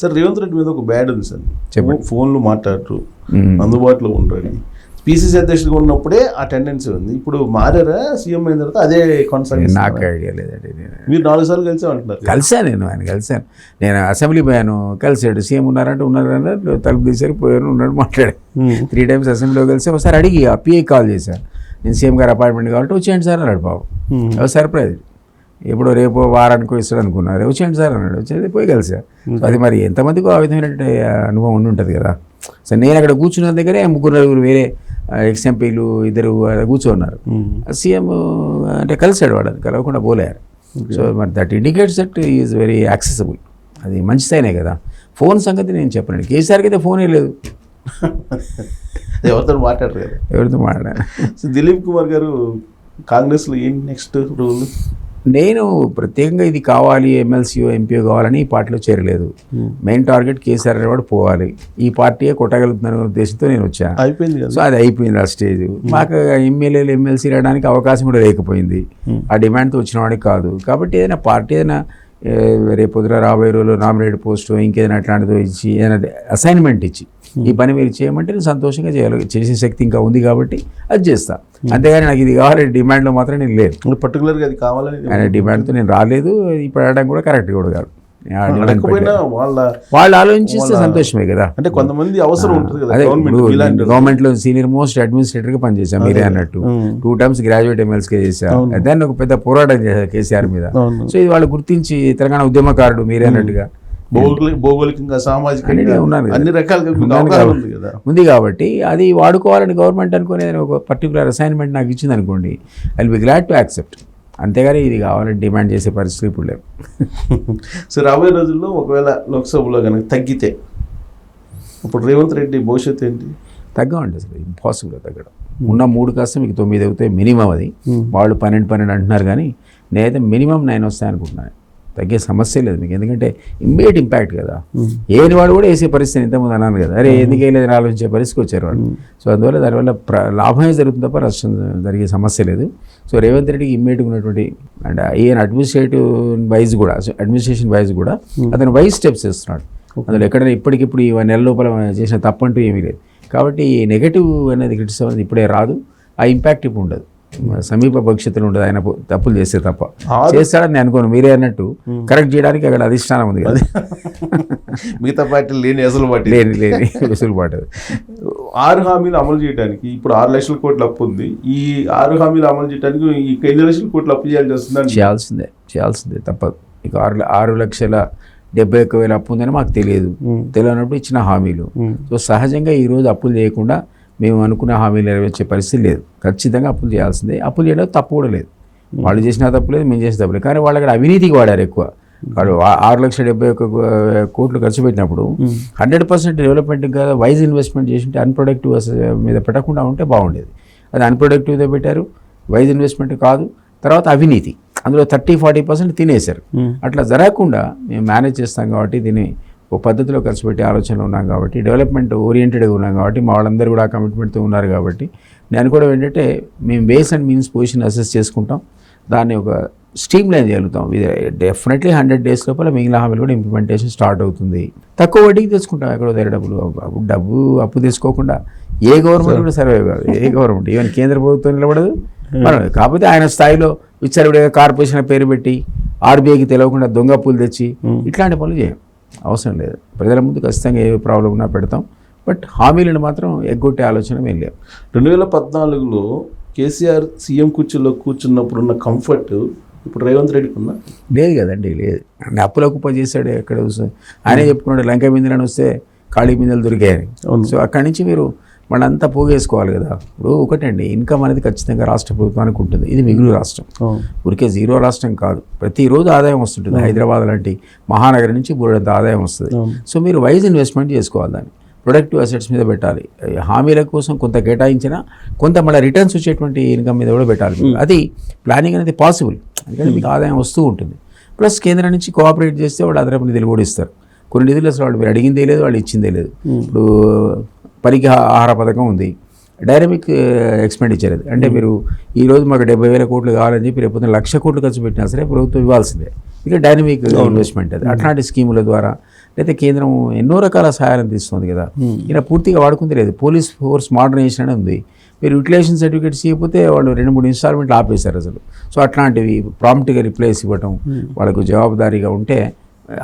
Sir Revanth Reddy మీద ఒక bad ఉంది సార్. చెప్పండి. ఫోన్లు మాట్లాడరు. అందుబాటులో ఉండరు పిసిసి అధ్యక్షుడిగా ఉన్నప్పుడే ఆ టెండెన్సీ ఉంది. ఇప్పుడు మారారా? సీఎం అయిన తర్వాత అదే నాకు కొనసాగిస్తారు ఐడియా లేదండి మీరు నాలుగు సార్లు కలిసి అంటున్నారు. కలిశాను నేను ఆయన కలిశాను నేను అసెంబ్లీ పోయాను కలిసాడు. సీఎం ఉన్నారంటే ఉన్నారంటే తలుపు తీసారు పోయాను ఉన్నాడు మాట్లాడాను మ్మ్. త్రీ టైమ్స్ అసెంబ్లీలో కలిసి ఒకసారి అడిగి ఆ పిఐ కాల్ చేశాను. నేను సీఎం గారు అపాయింట్మెంట్ కావాలంటే వచ్చేయండి సార్ అన్నాడు బాబు సర్ప్రైజ్. ఎప్పుడో రేపు వారానికి ఇస్తాడు అనుకున్నారు వచ్చేయండి సార్ అన్నాడు. వచ్చేది పోయి కలిసా. సో అది మరి ఎంతమందికో ఆ విధమైన అనుభవం ఉండి ఉంటుంది కదా. సో నేను అక్కడ కూర్చున్న దగ్గరే ముగ్గురు నలుగురు వేరే ఎక్స్ ఎంపీలు ఇద్దరు కూర్చోన్నారు. సీఎం అంటే కలిసాడు వాళ్ళని కలవకుండా పోలేరు. సో మరి that indicates that is very accessible. అది మంచి సైనే కదా. ఫోన్ సంగతి నేను చెప్పనండి కేసీఆర్కి అయితే ఫోనే లేదు. ఎవరితో మాట్లాడరు కదా ఎవరితో మాట్లాడాను సో దిలీప్ కుమార్ గారు కాంగ్రెస్లో ఏంటి నెక్స్ట్ రూల్? నేను ప్రత్యేకంగా ఇది కావాలి ఎమ్మెల్సీఓ ఎంపీఓ కావాలని ఈ పార్టీలో చేరలేదు. మెయిన్ టార్గెట్ కేసీఆర్ అనేవాడు పోవాలి. ఈ పార్టీయే కొట్టగలుగుతున్న ఉద్దేశంతో నేను వచ్చా. అయిపోయింది సో అది అయిపోయింది ఆ స్టేజ్. మాకు ఎమ్మెల్యేలు ఎమ్మెల్సీ రావడానికి అవకాశం కూడా లేకపోయింది. ఆ డిమాండ్తో వచ్చిన వాడికి కాదు. కాబట్టి ఏదైనా పార్టీ ఏదైనా రేపు రాబోయే రోజులు నామినేట్ పోస్ట్ ఇంకేదైనా అట్లాంటిదో ఇచ్చి ఏదైనా అసైన్మెంట్ ఇచ్చి ఈ పని మీరు చేయమంటే నేను సంతోషంగా చేయాలి. చేసే శక్తి ఇంకా ఉంది కాబట్టి అది చేస్తా. అంతేగాని నాకు ఇది కావాలి డిమాండ్లో మాత్రం నేను లేదు. పర్టికులర్గా అది కావాలని ఆయన డిమాండ్తో నేను రాలేదు. ఇప్పుడు అడగడం కూడా కరెక్ట్ కూడా కాదు. వాళ్ళ వాళ్ళు ఆలోచిస్తే సంతోషమే కదా. అంటే కొంతమంది అవసరం ఉంటుంది కదా గవర్నమెంట్లో సీనియర్ మోస్ట్ అడ్మినిస్ట్రేటర్గా పనిచేశాను మీరే అన్నట్టు. టూ టైమ్స్ గ్రాడ్యుయేట్ ఎమ్మెల్సీగా చేశారు దాన్ని ఒక పెద్ద పోరాటం చేశారు కేసీఆర్ మీద. సో ఇది వాళ్ళు గుర్తించి తెలంగాణ ఉద్యమకారుడు మీరే అన్నట్టుగా. భౌగోళి భౌగోళికంగా సామాజికంగా. అన్ని రకాలుగా అవగాహన. ఉంది కదా. ఉంది కాబట్టి అది వాడుకోవాలని గవర్నమెంట్ అనుకునే ఒక పర్టికులర్ అసైన్మెంట్ నాకు ఇచ్చింది అనుకోండి I be glad to accept అంతేగాని ఇది కావాలని డిమాండ్ చేసే పరిస్థితి ఇప్పుడు లేవు. సో రాబోయే రోజుల్లో ఒకవేళ లోక్సభలో కనుక తగ్గితే ఇప్పుడు రేవంత్ రెడ్డి భవిష్యత్తు ఏంటి? తగ్గమండి అసలు ఇంపాసిబుల్ తగ్గడం. ఉన్న మూడు కాస్త మీకు తొమ్మిది అవుతాయి మినిమం అది. వాళ్ళు పన్నెండు పన్నెండు అంటున్నారు కానీ నేనైతే మినిమం నైన్ వస్తాయి అనుకుంటున్నాను. తగ్గే సమస్య లేదు మీకు. ఎందుకంటే ఇమ్మీడియట్ ఇంపాక్ట్ కదా. ఏని వాడు కూడా వేసే పరిస్థితి ఇంతకుముందు అన్నాను కదా. అరే ఎందుకు వేయలేదని ఆలోచించే పరిస్థితికి వచ్చారు వాళ్ళు సో అందువల్ల దానివల్ల ప్ర లాభమే జరుగుతుంది తప్ప నష్టం జరిగే సమస్య లేదు. సో రేవంత్ రెడ్డికి ఇమ్మీడియట్ ఉన్నటువంటి అండ్ ఈయన అడ్మినిస్ట్రేటివ్ వైజ్ కూడా అడ్మినిస్ట్రేషన్ వైజ్ కూడా అతను వైజ్ స్టెప్స్ చేస్తున్నాడు. అందులో ఎక్కడైనా ఇప్పటికిప్పుడు ఈ నెల లోపల చేసిన తప్పంటూ ఏమీ లేదు. కాబట్టి నెగటివ్ అనేది క్రిటిసిజం అనేది ఇప్పుడే రాదు. ఆ ఇంపాక్ట్ ఇప్పుడు ఉండదు. సమీప భవిష్యత్తులో ఉండదు. ఆయన తప్పులు చేస్తే తప్ప. చేస్తాడని నేను అనుకోను. మీరే అన్నట్టు కరెక్ట్ చేయడానికి అక్కడ అధిష్టానం ఉంది కదా. మిగతా పార్టీలు లేని అసలు పార్టీ. లేని లేని వెసులుబాటు. ఆరు హామీలు అమలు చేయడానికి ఇప్పుడు ఆరు లక్షల కోట్ల అప్పు ఉంది. ఈ ఆరు హామీలు అమలు చేయడానికి ఈ ఎన్ని లక్షల కోట్లు అప్పు చేయాల్సి వస్తుందని చేయాల్సిందే. చేయాల్సిందే. తప్పదు. ఇక ఆరు ఆరు లక్షల డెబ్బై ఒక్క వేల అప్పు ఉందని మాకు తెలియదు. తెలియనప్పుడు ఇచ్చిన హామీలు. సో సహజంగా ఈరోజు అప్పులు చేయకుండా మేము అనుకున్న హామీలు నెరవేర్చే పరిస్థితి లేదు. ఖచ్చితంగా అప్పులు చేయాల్సిందే. అప్పులు చేయడం తప్పు కూడా లేదు. వాళ్ళు చేసిన తప్పు లేదు మేము చేసిన తప్పు లేదు. కానీ వాళ్ళు అక్కడ అవినీతికి వాడారు ఎక్కువ. వాళ్ళు ఆ- ఆరు లక్షల డెబ్బై ఒక్క కోట్లు ఖర్చు పెట్టినప్పుడు హండ్రెడ్ పర్సెంట్ డెవలప్మెంట్ కదా వైజ్ ఇన్వెస్ట్మెంట్ చేసి ఉంటే అన్ప్రొడక్టివ్ మీద పెట్టకుండా ఉంటే బాగుండేది. అది అన్ప్రొడక్టివ్గా పెట్టారు. వైజ్ ఇన్వెస్ట్మెంట్ కాదు. తర్వాత అవినీతి. అందులో థర్టీ ఫార్టీ పర్సెంట్ తినేశారు. అట్లా జరగకుండా మేము మేనేజ్ చేస్తాం కాబట్టి దీన్ని ఒక పద్ధతిలో ఖర్చు పెట్టే ఆలోచనలో ఉన్నాం కాబట్టి డెవలప్మెంట్ ఓరియంటెడ్గా ఉన్నాం కాబట్టి మా వాళ్ళందరూ కూడా ఆ కమిట్మెంట్తో ఉన్నారు కాబట్టి నేను కూడా ఏంటంటే మేము base and means position assess చేసుకుంటాం. దాన్ని ఒక స్ట్రీమ్ లైన్ చేయగలుగుతాం. ఇది డెఫినెట్లీ హండ్రెడ్ డేస్ లోపల మిగిలిన హామీలు కూడా ఇంప్లిమెంటేషన్ స్టార్ట్ అవుతుంది. తక్కువ వడ్డీకి తెచ్చుకుంటాం. ఎక్కడో దగ్గర డబ్బులు డబ్బు అప్పు తీసుకోకుండా ఏ గవర్నమెంట్ కూడా సర్వే కాదు. ఏ గవర్నమెంట్ ఈవెన్ కేంద్ర ప్రభుత్వం నిలబడదు. మనం కాకపోతే ఆయన స్థాయిలో విచ్చలవిడిగా కార్పొరేషన్ పేరు పెట్టి ఆర్బీఐకి తెలియకుండా దొంగ అప్పులు తెచ్చి ఇట్లాంటి పనులు చేయం. అవసరం లేదు. ప్రజల ముందు ఖచ్చితంగా ఏ ప్రాబ్లం ఉన్నా పెడతాం. బట్ హామీలను మాత్రం ఎగ్గొట్టే ఆలోచన మేము లేవు రెండు వేల పద్నాలుగులో కేసీఆర్ సీఎం కుర్చీలో కూర్చున్నప్పుడు ఉన్న కంఫర్ట్ ఇప్పుడు రేవంత్ రెడ్డికి ఉందా? లేదు కదండి లేదు. అంటే అప్పుల కుప్ప చేశాడు ఎక్కడ ఆయనే చెప్పుకున్నాడు లంక బిందెలను వస్తే ఖాళీ బిందెలు దొరికాయని. సో అక్కడి నుంచి మీరు మళ్ళంతా పోగేసుకోవాలి కదా. ఇప్పుడు ఒకటండి ఇన్కమ్ అనేది ఖచ్చితంగా రాష్ట్ర ప్రభుత్వానికి ఉంటుంది ఇది మిగులు రాష్ట్రం. ఊరికే జీరో రాష్ట్రం కాదు. ప్రతిరోజు ఆదాయం వస్తుంటుంది. హైదరాబాద్ లాంటి మహానగరం నుంచి బోర్డంత ఆదాయం వస్తుంది. సో మీరు వైజ్ ఇన్వెస్ట్మెంట్ చేసుకోవాలి దాన్ని. ప్రొడక్టివ్ అసెట్స్ మీద పెట్టాలి. హామీల కోసం కొంత కేటాయించినా కొంత మళ్ళీ రిటర్న్స్ వచ్చేటువంటి ఇన్కమ్ మీద కూడా పెట్టాలి. అది ప్లానింగ్ అనేది పాసిబుల్. ఎందుకంటే మీకు ఆదాయం వస్తూ ఉంటుంది. ప్లస్ కేంద్రం నుంచి కోఆపరేట్ చేస్తే వాళ్ళు అదనపు నిధులు కూడా ఇస్తారు. కొన్ని నిధులు అసలు వాళ్ళు మీరు అడిగిందే లేదు వాళ్ళు ఇచ్చిందే లేదు. ఇప్పుడు పనికి ఆహార పథకం ఉంది. డైనమిక్ ఎక్స్పెండిచర్ అది. అంటే మీరు ఈ రోజు మాకు డెబ్బై వేల కోట్లు కావాలని చెప్పి రేపు లక్ష కోట్లు ఖర్చు పెట్టినా సరే ప్రభుత్వం ఇవ్వాల్సిందే. ఇక డైనమిక్ ఇన్వెస్ట్మెంట్ అది. అట్లాంటి స్కీముల ద్వారా లేకపోతే కేంద్రం ఎన్నో రకాల సహాయాలు అందిస్తుంది కదా. ఈయన పూర్తిగా వాడుకుంది లేదు. పోలీస్ ఫోర్స్ మోడర్నైజేషన్ అని ఉంది. మీరు యూటిలైజేషన్ సర్టిఫికేట్స్ ఇవ్వకపోతే వాళ్ళు రెండు మూడు ఇన్స్టాల్మెంట్లు ఆపేశారు అసలు. సో అట్లాంటివి ప్రాంప్ట్గా రిప్లేస్ ఇవ్వటం వాళ్ళకు జవాబుదారీగా ఉంటే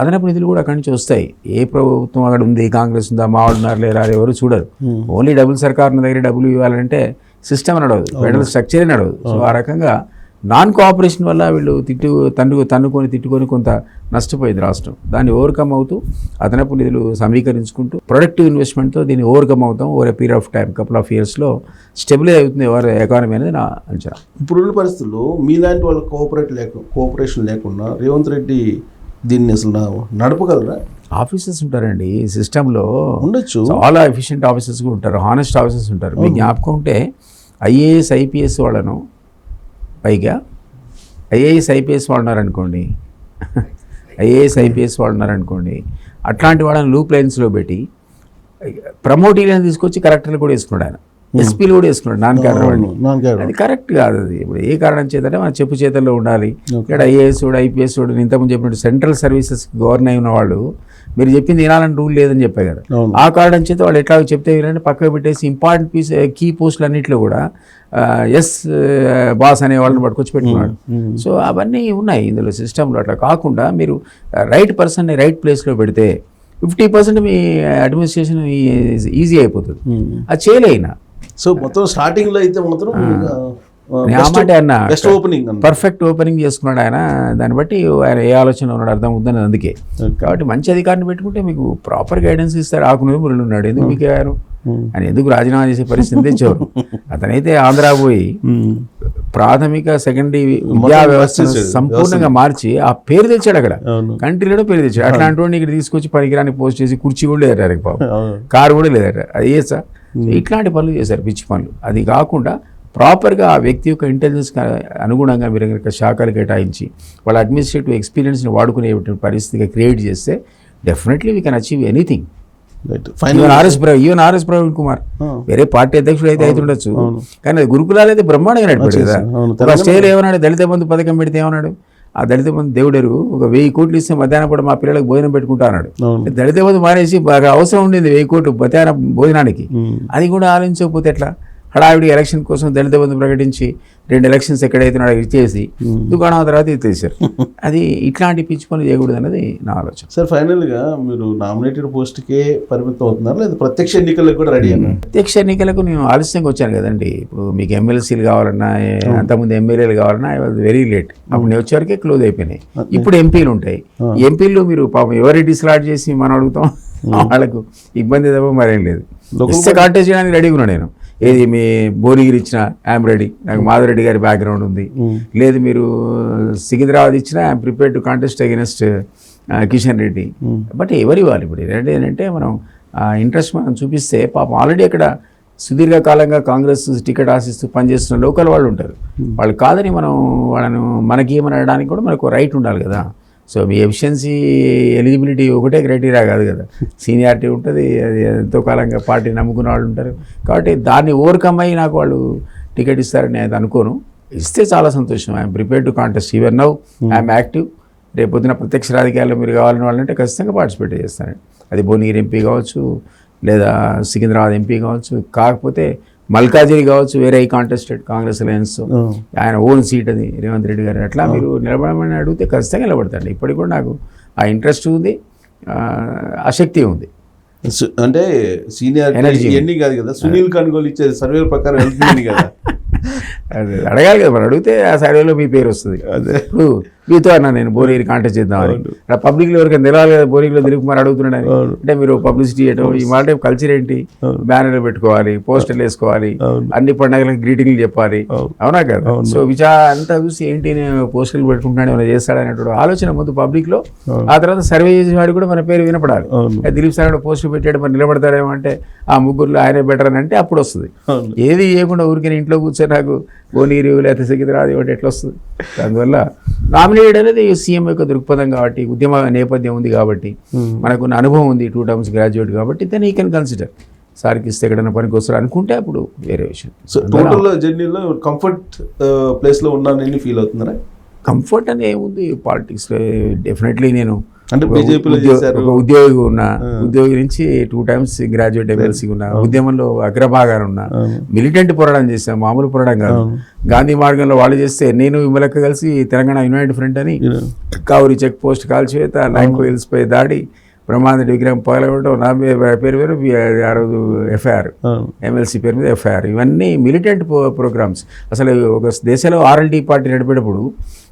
అదనపు నిధులు కూడా అక్కడి నుంచి వస్తాయి. ఏ ప్రభుత్వం అక్కడ ఉంది కాంగ్రెస్ ఉందా మా వాళ్ళు ఉన్నారు లేరా ఎవరు చూడరు. ఓన్లీ డబుల్ సర్కార్ దగ్గర డబ్బులు ఇవ్వాలంటే సిస్టమ్ నడవదు. ఫెడరల్ స్ట్రక్చరే నడవదు. సో ఆ రకంగా నాన్ కోఆపరేషన్ వల్ల వీళ్ళు తిట్టు తన్ను తన్నుకొని తిట్టుకొని కొంత నష్టపోయింది రాష్ట్రం. దాన్ని ఓవర్కమ్ అవుతూ అదనపు నిధులు సమీకరించుకుంటూ ప్రొడక్టివ్ ఇన్వెస్ట్మెంట్తో దీన్ని ఓవర్కమ్ అవుతాం. Over period of time couple of ఇయర్స్లో స్టెబిలైజ్ అవుతుంది ఎవరి ఎకానమీ అనేది నా అంచనా. ఇప్పుడున్న పరిస్థితుల్లో మీలాంటి వాళ్ళ కోఆపరేట్ లేక కోఆపరేషన్ లేకుండా రేవంత్ రెడ్డి దీన్ని అసలు నడపగలరా? ఆఫీసర్స్ ఉంటారండి సిస్టంలో. ఉండొచ్చు. చాలా ఎఫిషియెంట్ ఆఫీసర్స్ కూడా ఉంటారు హానెస్ట్ ఆఫీసర్స్ ఉంటారు. మీకు జ్ఞాపకం ఉంటే ఐఏఎస్ ఐపీఎస్ వాళ్ళను పైగా. ఐఏఎస్ ఐపీఎస్ వాళ్ళు ఉన్నారనుకోండి ఐఏఎస్ ఐపీఎస్ వాళ్ళు ఉన్నారనుకోండి అట్లాంటి వాళ్ళని లూప్ లైన్స్లో పెట్టి ప్రమోటీలను తీసుకొచ్చి కరెక్టర్లు కూడా వేసుకున్నాడు ఆయన. ఎస్పీలు కూడా వేసుకున్నాడు నాన్ క్యాడర్ అది కరెక్ట్ కాదు అది. ఇప్పుడు ఏ కారణం చేతంటే మన చెప్పు చేతల్లో ఉండాలి. ఇక్కడ ఐఏఎస్ ఐపీఎస్ ఇంతకుముందు చెప్పినట్టు సెంట్రల్ సర్వీసెస్ గవర్న్ అయి ఉన్న వాళ్ళు మీరు చెప్పింది వినాలని రూల్ లేదని చెప్పే కదా. ఆ కారణం చేత వాళ్ళు ఎట్లా చెప్తే వినండి పక్కకు పెట్టేసి ఇంపార్టెంట్ పీస్ కీ పోస్టులు అన్నింటిలో కూడా ఎస్ బాస్ అనే వాళ్ళని పట్టుకొచ్చి పెట్టుకున్నాడు. సో అవన్నీ ఉన్నాయి ఇందులో సిస్టంలో అట్లా కాకుండా మీరు రైట్ పర్సన్ని రైట్ ప్లేస్లో పెడితే ఫిఫ్టీ పర్సెంట్ మీ అడ్మినిస్ట్రేషన్ ఈజీ అయిపోతుంది. అది చేయలేనా సో మొత్తం స్టార్టింగ్లో అయితే మాత్రం అన్నా. ఓపెనింగ్ పర్ఫెక్ట్ ఓపెనింగ్ చేసుకున్నాడు ఆయన. దాన్ని బట్టి ఆయన ఏ ఆలోచన ఉన్నాడు అర్థం అవుతుంది అందుకే. కాబట్టి మంచి అధికారిని పెట్టుకుంటే మీకు ప్రాపర్ గైడెన్స్ ఇస్తారు ఆకును మురళి ఉన్నాడు. ఎందుకు మీకు ఆయన? ఆయన ఎందుకు రాజీనామా చేసే పరిస్థితి తెచ్చేవారు అతనైతే ఆంధ్ర పోయి ప్రాథమిక సెకండరీ విద్యా వ్యవస్థను సంపూర్ణంగా మార్చి ఆ పేరు తెచ్చాడు అక్కడ. కంట్రీలో పేరు తెచ్చాడు. అట్లాంటి వాడిని ఇక్కడ తీసుకొచ్చి పనికిరాని పోస్ట్ చేసి కుర్చీ కూడా పాపం. అవును. కారు కూడా లేదట. అది ఏ సార్? ఇట్లాంటి పనులు చేశారు పిచ్చి పనులు. అది కాకుండా ప్రాపర్గా ఆ వ్యక్తి యొక్క ఇంటెలిజెన్స్కి అనుగుణంగా మీరు కనుక శాఖలు కేటాయించి వాళ్ళ అడ్మినిస్ట్రేటివ్ ఎక్స్పీరియన్స్ని వాడుకునేటువంటి పరిస్థితిగా క్రియేట్ చేస్తే definitely we can achieve anything. Even RS Praveen even RS Praveen Kumar. వేరే పార్టీ అధ్యక్షుడు అయితే అయితే ఉండొచ్చు కానీ అది గురుకులాలు అయితే బ్రహ్మాండంగా నడిపాడు కదా. ఒక స్టేలో ఏమన్నాడు దళిత బంధు పథకం పెడితే ఏమన్నాడు? ఆ దళిత బంధు దేవుడెరు ఒక వెయ్యి కోట్లు ఇస్తే మధ్యాహ్నం పూట మా పిల్లలకు భోజనం పెట్టుకుంటా అన్నాడు. దళిత బంధు మానేసి బాగా అవసరం ఉండింది వెయ్యి కోట్లు మధ్యాహ్నం భోజనానికి. అది కూడా ఆలోచించకపోతే ఎట్లా? హడావిడి ఎలక్షన్ కోసం దళిత బంధు ప్రకటించి రెండు ఎలక్షన్స్ ఎక్కడైతే నాడు ఇచ్చేసి దుకాణం తర్వాత ఇచ్చేసారు అది ఇట్లాంటి పిచ్చి పనులు చేయకూడదు అనేది నా ఆలోచన. సార్ ఫైనల్గా మీరు నామినేటెడ్ పోస్ట్ కే పరిమితం అవుతున్నారు? లేదా ప్రత్యక్ష ఎన్నికలకు కూడా రెడీ అన్నారు ప్రత్యక్ష ఎన్నికలకు నేను ఆలస్యంగా వచ్చాను కదండి. ఇప్పుడు మీకు ఎమ్మెల్సీలు కావాలన్నా ఏ- అంతకుముందు ఎమ్మెల్యేలు కావాలన్నా ఐ వాజ్ వెరీ లేట్ అప్పుడు నేను వచ్చేవరకే క్లోజ్ అయిపోయినాయి. ఇప్పుడు ఎంపీలు ఉంటాయి. ఎంపీలు మీరు పాపం ఎవరి డిస్లాట్ చేసి మనం అడుగుతాం? వాళ్ళకు ఇబ్బంది తప్ప మరేం లేదు. కాంటెస్ట్ చేయడానికి రెడీగా ఉన్నాను నేను. ఏది మీ భువనగిరి ఇచ్చిన ఐఎమ్ రెడీ నాకు మాధవరెడ్డి గారి బ్యాక్గ్రౌండ్ ఉంది. లేదు మీరు సికింద్రాబాద్ ఇచ్చిన I'm prepare to contest against Kishan Reddy. But ఎవరు ఇవ్వాలి ఇప్పుడు? ఏంటంటే ఏంటంటే మనం ఇంట్రెస్ట్ మనం చూపిస్తే పాపం ఆల్రెడీ అక్కడ సుదీర్ఘకాలంగా కాంగ్రెస్ టికెట్ ఆశిస్తూ పనిచేస్తున్న లోకల్ వాళ్ళు ఉంటారు. వాళ్ళు కాదని మనం వాళ్ళను మనకి ఏమని అనడానికి కూడా మనకు రైట్ ఉండాలి కదా. సో మీ ఎఫిషియన్సీ ఎలిజిబిలిటీ ఒకటే క్రైటీరియా కాదు కదా. సీనియారిటీ ఉంటుంది అది ఎంతో కాలంగా పార్టీ నమ్ముకున్న వాళ్ళు ఉంటారు. కాబట్టి దాన్ని ఓవర్కమ్ అయ్యి నాకు వాళ్ళు టికెట్ ఇస్తారని నేను అనుకోను. ఇస్తే చాలా సంతోషం. I'm prepare to contest. Even now I'm active. రేపు పొద్దున ప్రత్యక్ష రాజకీయాల్లో మీరు కావాలని వాళ్ళంటే ఖచ్చితంగా పార్టిసిపేట్ చేస్తానండి. అది భువనగిరి ఎంపీ కావచ్చు లేదా సికింద్రాబాద్ ఎంపీ కావచ్చు. కాకపోతే మల్కాజిరి కావచ్చు వేరే కాంటెస్టెడ్ కాంగ్రెస్ అలయన్స్ ఆయన ఓన్ సీట్ అది రేవంత్ రెడ్డి గారు. అట్లా మీరు నిలబడమని అడిగితే ఖచ్చితంగా నిలబడతాండి ఇప్పటికి కూడా నాకు ఆ ఇంట్రెస్ట్ ఉంది ఆ, ఆసక్తి ఉంది. సు- అంటే సీనియర్ Energy. ఇవన్నీ కాదు కదా. సునీల్ కనుగోలు ఇచ్చే సర్వే ప్రకారం వెళ్తుంది కదా. అది అడగాలి కదా మరి అడిగితే ఆ సర్వేలో మీ పేరు వస్తుంది. అదే. ఇప్పుడు మీతో అన్నా నేను బోరీని కాంటాక్ట్ చేద్దామని అక్కడ పబ్లిక్లో ఎవరికైనా తెలవాలి కదా? బోరింగ్లో దిలీప్ కుమార్ అడుగుతున్నాడని. అంటే మీరు పబ్లిసిటీ చేయటం ఈ మాట కల్చర్ ఏంటి? బ్యానర్లు పెట్టుకోవాలి పోస్టర్లు వేసుకోవాలి. అన్ని పండుగలకు గ్రీటింగ్లు చెప్పాలి. అవును. కదా? సో విచా అంతా చూసి ఏంటి నేను పోస్టర్లు పెట్టుకుంటున్నాను ఏమైనా చేస్తాడనేటువంటి ఆలోచన ముందు పబ్లిక్లో ఆ తర్వాత సర్వే చేసేవాడు కూడా మన పేరు వినపడాలి. దిలీప్ సార్ పోస్టర్ పెట్టాడు మరి నిలబడతాడేమో అంటే ఆ ముగ్గురులో ఆయనే బెటర్ అని అంటే అప్పుడు వస్తుంది. ఏది చేయకుండా ఊరికే ఇంట్లో కూర్చొని నాకు భువనగిరి లేకపోతే సికింద్రాబాద్ ఒకటి ఎట్లా వస్తుంది? దానివల్ల నామినేట్ అనేది సీఎం యొక్క దృక్పథం కాబట్టి ఉద్యమ నేపథ్యం ఉంది కాబట్టి మనకున్న అనుభవం ఉంది టూ టర్మ్స్ గ్రాడ్యుయేట్ కాబట్టి దెన్ ఈ కెన్ కన్సిడర్ సార్కి ఇస్తే ఎక్కడైనా పనికి వస్తారు అనుకుంటే అప్పుడు వేరే విషయం. సో టోటల్ జర్నీలో కంఫర్ట్ ప్లేస్లో ఉన్నానని ఫీల్ అవుతున్నారా కంఫర్ట్ అని ఏముంది? పాలిటిక్స్లో డెఫినెట్లీ నేను అంటే బీజేపీలో చేశారు. ఉద్యోగి ఉన్నా ఉద్యోగి నుంచి టూ టైమ్స్ గ్రాడ్యుయేట్ ఎమ్మెల్సీ ఉన్నా ఉద్యమంలో అగ్రభాగాన్ని ఉన్నా మిలిటెంట్ పోరాటం చేశాం మామూలు పోరాటం కాదు. గాంధీ మార్గంలో వాళ్ళు చేస్తే నేను విమలక్క కలిసి తెలంగాణ యునైటెడ్ ఫ్రంట్ అని కావురి చెక్ పోస్ట్ కాల్చివేత ల్యాంకో హిల్స్ పై దాడి ప్రమాద విగ్రహం పగలగొట్టడం నా పేరు పేరు వి- ఆ రోజు ఎఫ్ఐఆర్. ఎమ్మెల్సీ పేరు మీద ఎఫ్ఐఆర్ ఇవన్నీ మిలిటెంట్ ప్రోగ్రామ్స్ అసలు ఒక దేశంలో ఆర్ఎల్డి పార్టీ నడిపేటప్పుడు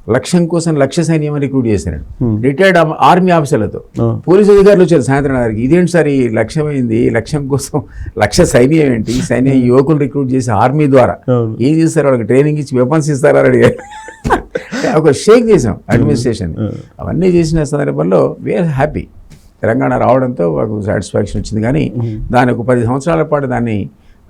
లక్ష్యం కోసం లక్ష్య సైన్యం రిక్రూట్ చేశారు రిటైర్డ్ ఆర్మీ ఆఫీసర్లతో పోలీసు అధికారులు వచ్చారు సాయంత్రం దగ్గరికి ఇదేంటి సార్ ఈ లక్ష్యం అయింది ఈ లక్ష్యం కోసం లక్ష్య సైన్యం ఏంటి? సైన్యం యువకులు రిక్రూట్ చేసి ఆర్మీ ద్వారా. ఏం చేస్తారు? వాళ్ళకి ట్రైనింగ్ ఇచ్చి వెపన్స్ ఇస్తారా? అని అడిగారు. ఒక షేక్ చేసాం అడ్మినిస్ట్రేషన్ అవన్నీ చేసిన సందర్భంలో వీఆర్ హ్యాపీ తెలంగాణ రావడంతో మాకు సాటిస్ఫాక్షన్ వచ్చింది. కానీ దాని ఒక పది సంవత్సరాల పాటు దాన్ని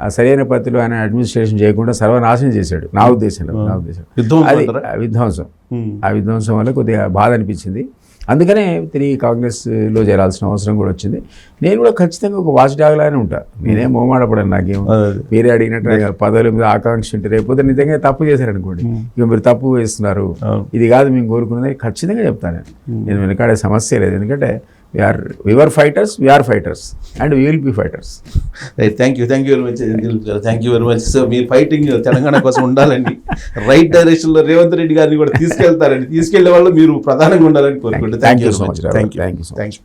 సరైన పద్ధతిలో ఆయన అడ్మినిస్ట్రేషన్ చేయకుండా సర్వనాశనం చేశాడు. నా ఉద్దేశంలో నా ఉద్దేశం యుద్ధం అది? ఆ విధ్వంసం. ఉమ్. ఆ విధ్వంసం వల్ల కొద్దిగా బాధ అనిపించింది. అందుకనే తిరిగి కాంగ్రెస్లో చేరాల్సిన అవసరం కూడా వచ్చింది. నేను కూడా ఖచ్చితంగా ఒక వాచ్ డాగ్లానే ఉంటా నేనేం మొహమాటపడను నాకేం. మీరే అడిగినట్టు. పదవుల మీద ఆకాంక్ష ఉంటే రేపు నిజంగా తప్పు చేశారనుకోండి. ఇక మీరు తప్పు చేస్తున్నారు అవును. ఇది కాదు మేము కోరుకున్నది ఖచ్చితంగా చెప్తాను. నేను వెనకాడే సమస్య లేదు. ఎందుకంటే we are we were fighters we are fighters and we will be fighters right thank you thank you very much thank you very much so me fighting Telangana కోసం ఉండాలండి. రైట్ డైరెక్షన్లో రేవంత్ రెడ్డి గారిని కూడా తీసుకెళ్తారండి. తీసుకెళ్ళే వాళ్ళు మీరు ప్రధానంగా ఉండాలని కోరుకుంటే Thank you so much, Ravi. Thank you Thank you so much. Thank you